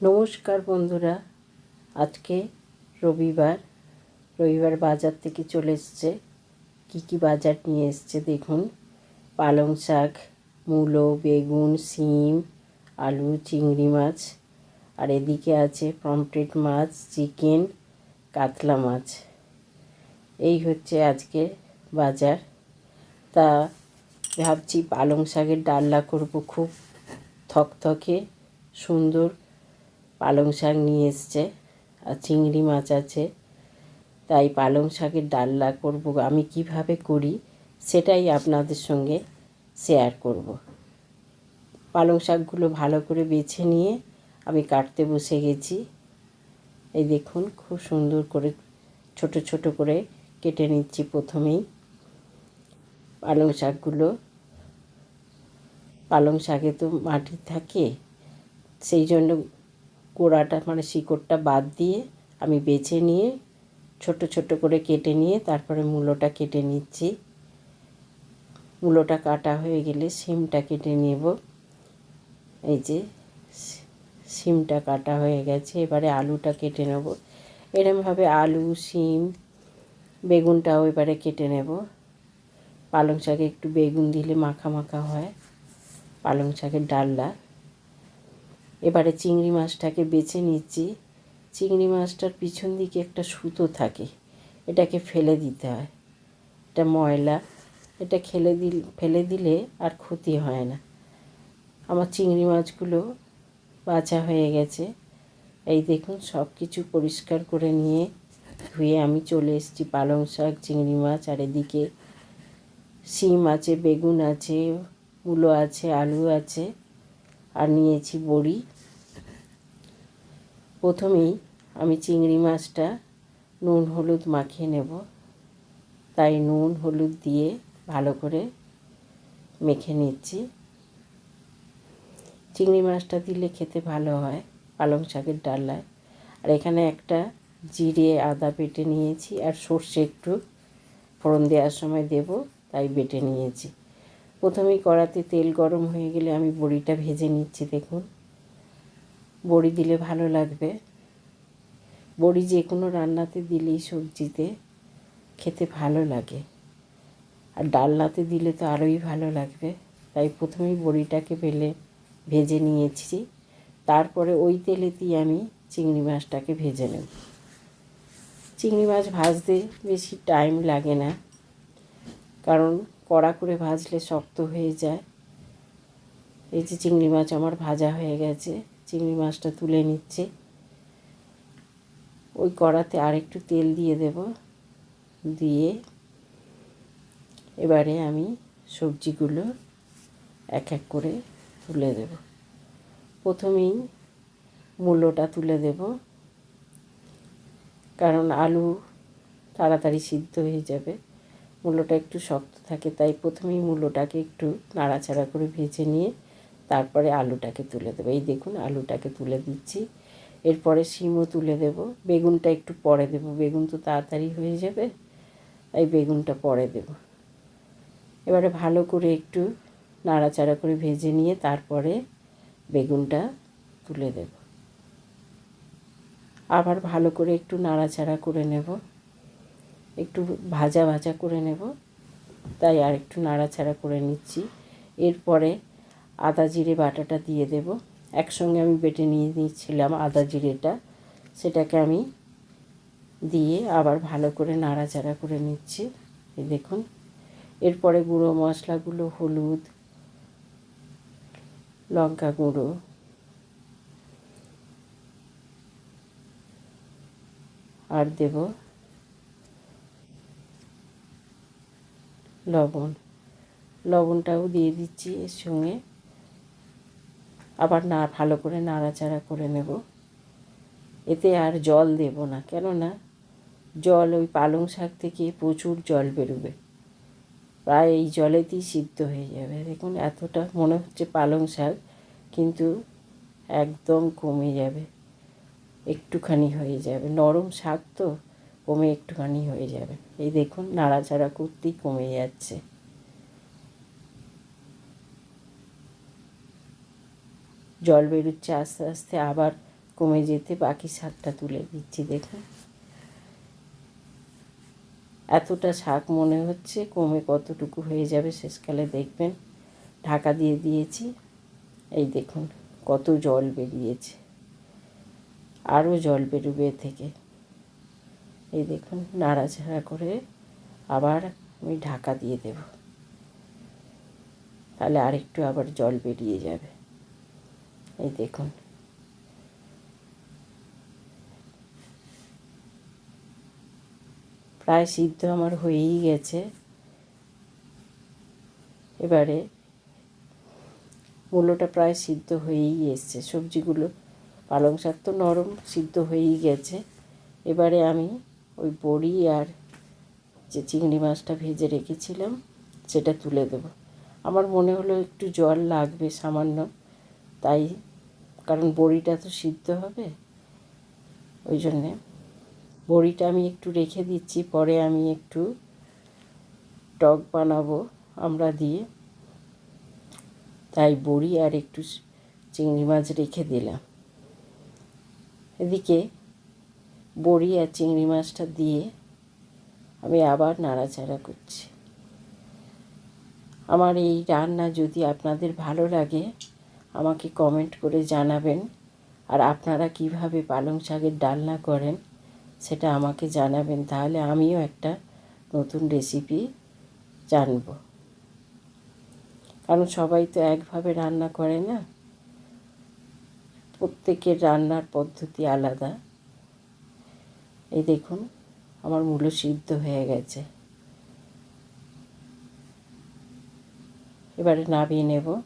নমস্কার বন্ধুরা, আজকে রবিবার রবিবার বাজার থেকে চলে এসছে। কী কী বাজার নিয়ে এসছে দেখুন। পালং শাক, মূলো, বেগুন, শিম, আলু, চিংড়ি মাছ, আর এদিকে আছে পমফ্রেট মাছ, চিকেন, কাতলা মাছ। এই হচ্ছে আজকে বাজার। তা ভাবছি পালং শাকের ডালনা করব খুব থকথকে, সুন্দর পালং শাক নিয়ে এসছে, আর চিংড়ি মাছ আছে। তাই পালং শাকের ডালনা করব, আমি কীভাবে করি সেটাই আপনাদের সঙ্গে শেয়ার করব। পালং শাকগুলো ভালো করে বেছে নিয়ে আমি কাটতে বসে গেছি। এই দেখুন, খুব সুন্দর করে ছোট ছোট করে কেটে নিচ্ছি প্রথমেই। পালং শাকগুলো, পালং শাকে তো মাটি থাকে, সেই জন্য গোড়াটা মানে শিকড়টা বাদ দিয়ে আমি বেছে নিয়ে ছোট ছোট করে কেটে নিয়ে তারপরে মূলোটা কেটে নিচ্ছি। মূলোটা কাটা হয়ে গেলে সিমটা কেটে নেব। এই যে সিমটা কাটা হয়ে গেছে, এবারে আলুটা কেটে নেব। এরমভাবে আলু সিম বেগুনটাও এবারে কেটে নেব। পালং শাকে একটু বেগুন দিলে মাখা মাখা হয়, পালং শাকের ডালনা এবারে চিংড়ি মাছটাকে বেছে নিচ্ছি। চিংড়ি মাছটার পিছন দিকে একটা সুতো থাকে, এটাকে ফেলে দিতে হয়। এটা ময়লা, এটা খেলে দিল, ফেলে দিলে আর ক্ষতি হয় না। আমার চিংড়ি মাছগুলো বাছা হয়ে গেছে। এই দেখুন সব কিছু পরিষ্কার করে নিয়ে ধুয়ে আমি চলে এসেছি পালং শাক, চিংড়ি মাছ, আর এদিকে শিম আছে, বেগুন আছে, মূলো আছে, আলু আছে। আর নিয়েছি বড়ি। প্রথমেই আমি চিংড়ি মাছটা নুন হলুদ মাখিয়ে নেব। তাই নুন হলুদ দিয়ে ভালো করে মেখে নিচ্ছি। চিংড়ি মাছটা দিলে খেতে ভালো হয়, পালং শাকের ডালায় আর এখানে একটা জিরে আদা বেটে নিয়েছি আর সর্ষে একটু ফোড়ন দেওয়ার সময় দেব, তাই বেটে নিয়েছি। প্রথমেই কড়াতে তেল গরম হয়ে গেলে আমি বড়িটা ভেজে নিচ্ছি, দেখুন। বড়ি দিলে ভালো লাগবে। বড়ি যে কোনো রান্নাতে দিলেই সবজিতে খেতে ভালো লাগে। আর ডালনাতে দিলে তো আরোই ভালো লাগবে। তাই প্রথমেই বড়িটাকে বেলে ভেজে নিয়েছি। তারপরে ওই তেলেতেই আমি চিংড়ি মাছটাকে ভেজে নেব। চিংড়ি মাছ ভাজতে বেশি টাইম লাগে না। কারণ কড়া করে ভাজলে শক্ত হয়ে যায়। এই যে চিংড়ি মাছ আমার ভাজা হয়ে গেছে, চিংড়ি মাছটা তুলে নিচ্ছে। ওই কড়াতে আরেকটু তেল দিয়ে দেব। দিয়ে এবারে আমি সবজিগুলো এক এক করে তুলে দেব। প্রথমেই মূলোটা তুলে দেব। কারণ আলু তাড়াতাড়ি সিদ্ধ হয়ে যাবে। মূলোটা একটু শক্ত থাকে, তাই প্রথমেই মূলোটাকে একটু নাড়াচাড়া করে ভেজে নিয়ে তারপরে আলুটাকে তুলে দেবো। এই দেখুন, আলুটাকে তুলে দিচ্ছি। এরপরে শিমও তুলে দেব। বেগুনটা একটু পরে দেব। বেগুন তো তাড়াতাড়ি হয়ে যাবে, তাই বেগুনটা পরে দেব। এবারে ভালো করে একটু নাড়াচাড়া করে ভেজে নিয়ে তারপরে বেগুনটা তুলে দেব। আবার ভালো করে একটু নাড়াচাড়া করে নেব। একটু ভাজা ভাজা করে নেব। তাই আর একটু নাড়াচাড়া করে নিচ্ছি। এরপরে আদা জিরে বাটাটা দিয়ে দেব। একসঙ্গে আমি বেটে নিয়ে নিচ্ছিলাম আদা জিরেটা। সেটাকে আমি দিয়ে আবার ভালো করে নাড়াচাড়া করে নিচ্ছি। এই দেখুন। এরপরে গুঁড়ো মশলাগুলো, হলুদ, লঙ্কা গুঁড়ো, আর দেব লবণ। লবণটাও দিয়ে দিচ্ছি এর সঙ্গে। আবার না, ভালো করে নাড়াচাড়া করে নেব। এতে আর জল দেব না, কেননা জল ওই পালং শাক থেকে প্রচুর জল বেরোবে। প্রায় এই জলেতেই সিদ্ধ হয়ে যাবে। দেখুন, এতটা মনে হচ্ছে পালং শাক, কিন্তু একদম কমে যাবে। একটুখানি হয়ে যাবে। নরম শাক তো। কমে একটুখানি হয়ে যাবে। এই দেখুন, নাড়াচাড়া করতেই কমে যাচ্ছে। জল বেরোচ্ছে আস্তে আস্তে, আবার কমে যেতে বাকি শাকটা তুলে দিচ্ছি, দেখুন। এতটা শাক মনে হচ্ছে, কমে কতটুকু হয়ে যাবে শেষকালে দেখবেন। ঢাকা দিয়ে দিয়েছি। এই দেখুন, কত জল বেরিয়েছে। আরও জল বেরোবে থেকে। এই দেখুন, নাড়াচাড়া করে আবার আমি ঢাকা দিয়ে দেব। তাহলে আরেকটু আবার জল বেরিয়ে যাবে। এই দেখুন। প্রায় সিদ্ধ আমার হয়েই গেছে। এবারে মূলোটা প্রায় সিদ্ধ হয়েই এসছে। সবজিগুলো পালং শাক তো নরম সিদ্ধ হয়েই গেছে। এবারে আমি ওই বড়ি আর যে চিংড়ি মাছটা ভেজে রেখেছিলাম, সেটা তুলে দেব। আমার মনে হলো একটু জল লাগবে সামান্য, তাই, কারণ বড়িটা তো সিদ্ধ হবে। ওই জন্যে বড়িটা আমি একটু রেখে দিচ্ছি, পরে আমি একটু টক বানাবো আমরা দিয়ে। তাই বড়ি আর একটু চিংড়ি মাছ রেখে দিলাম। এদিকে বড়ি আর চিংড়ি মাছটা দিয়ে আমি আবার নাড়াচাড়া করছি। আমার এই রান্না যদি আপনাদের ভালো লাগে, আমাকে কমেন্ট করে জানাবেন। আর আপনারা কীভাবে পালং শাকের ডালনা করেন, সেটা আমাকে জানাবেন। তাহলে আমিও একটা নতুন রেসিপি জানব। কারণ সবাই তো একভাবে রান্না করে না। প্রত্যেকের রান্নার পদ্ধতি আলাদা। এই দেখুন, আমার মূলো সিদ্ধ হয়ে গেছে। এবারে নামিয়ে নেব।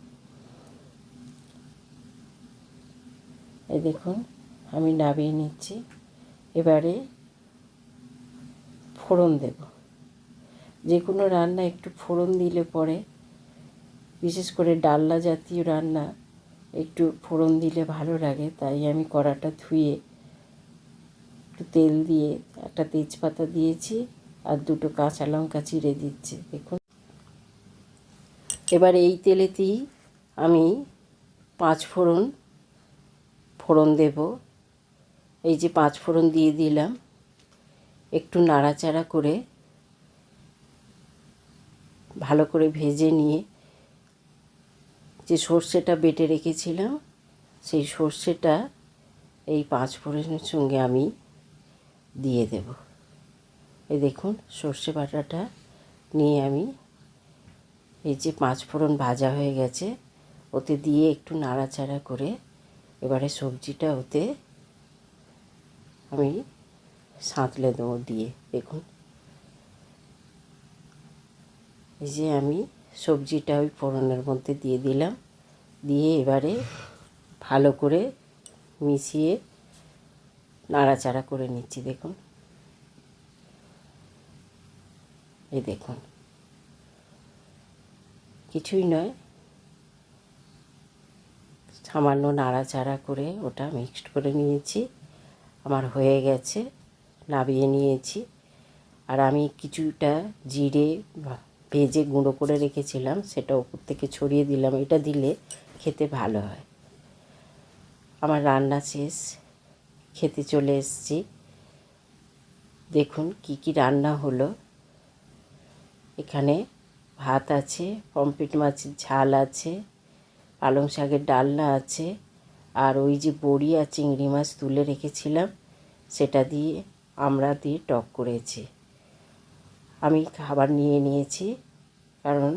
এই দেখুন, আমি নাবিয়ে নিচ্ছি। এবারে ফোড়ন দেব। যে কোনো রান্না একটু ফোড়ন দিলে পরে, বিশেষ করে ডাল্লা জাতীয় রান্না, একটু ফোড়ন দিলে ভালো লাগে, তাই আমি কড়াটা ধুয়ে একটু তেল দিয়ে একটা তেজপাতা দিয়েছি আর দুটো কাঁচা লঙ্কা চিড়ে দিচ্ছি, দেখুন। এবার এই তেলেতেই আমি পাঁচ ফোড়ন ফোড়ন দেব। এই যে পাঁচ ফোড়ন দিয়ে দিলাম, একটু নাড়াচাড়া করে ভালো করে ভেজে নিয়ে যে সর্ষেটা বেটে রেখেছিলাম, সেই সর্ষেটা এই পাঁচ ফোড়নের সঙ্গে আমি দিয়ে দেব। এই দেখুন, সর্ষে বাটাটা নিয়ে আমি এই যে পাঁচ ফোড়ন ভাজা হয়ে গেছে, ওতে দিয়ে একটু নাড়াচাড়া করে এবারে সবজিটা ওতে আমি সাঁতলে দেবো দিয়ে। দেখুন। এই যে আমি সবজিটা ওই ফোড়নের মধ্যে দিয়ে দিলাম, দিয়ে এবারে ভালো করে মিশিয়ে নাড়াচাড়া করে নিচ্ছি, দেখুন। এই দেখুন। কিছুই নয়। সামান্য নাড়াচাড়া করে ওটা মিক্সড করে নিয়েছি। আমার হয়ে গেছে, নাবিয়ে নিয়েছি। আর আমি কিছুটা জিরে ভেজে গুঁড়ো করে রেখেছিলাম, সেটা ওপর থেকে ছড়িয়ে দিলাম। এটা দিলে খেতে ভালো হয়। আমার রান্না শেষ। খেতে চলে এসেছি। দেখুন কি কি রান্না হলো। এখানে ভাত আছে পমপিট মাছের ঝাল আছে, পালং শাকের ডালনা আছে, আর ওই যে বড়ি আর চিংড়ি মাছ তুলে রেখেছিলাম, সেটা দিয়ে আমরা দিয়ে টক করেছি। আমি খাবার নিয়ে নিয়েছি, কারণ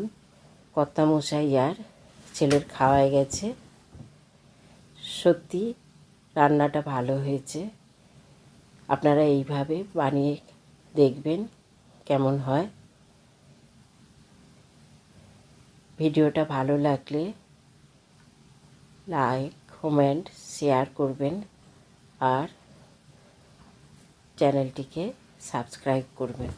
কর্তামশাই আর ছেলের খাওয়ায় গেছে। সত্যি রান্নাটা ভালো হয়েছে। আপনারা এইভাবে বানিয়ে দেখবেন কেমন হয়। ভিডিওটা ভালো লাগলে লাইক, কমেন্ট, শেয়ার করবেন আর চ্যানেলটিকে সাবস্ক্রাইব করবেন।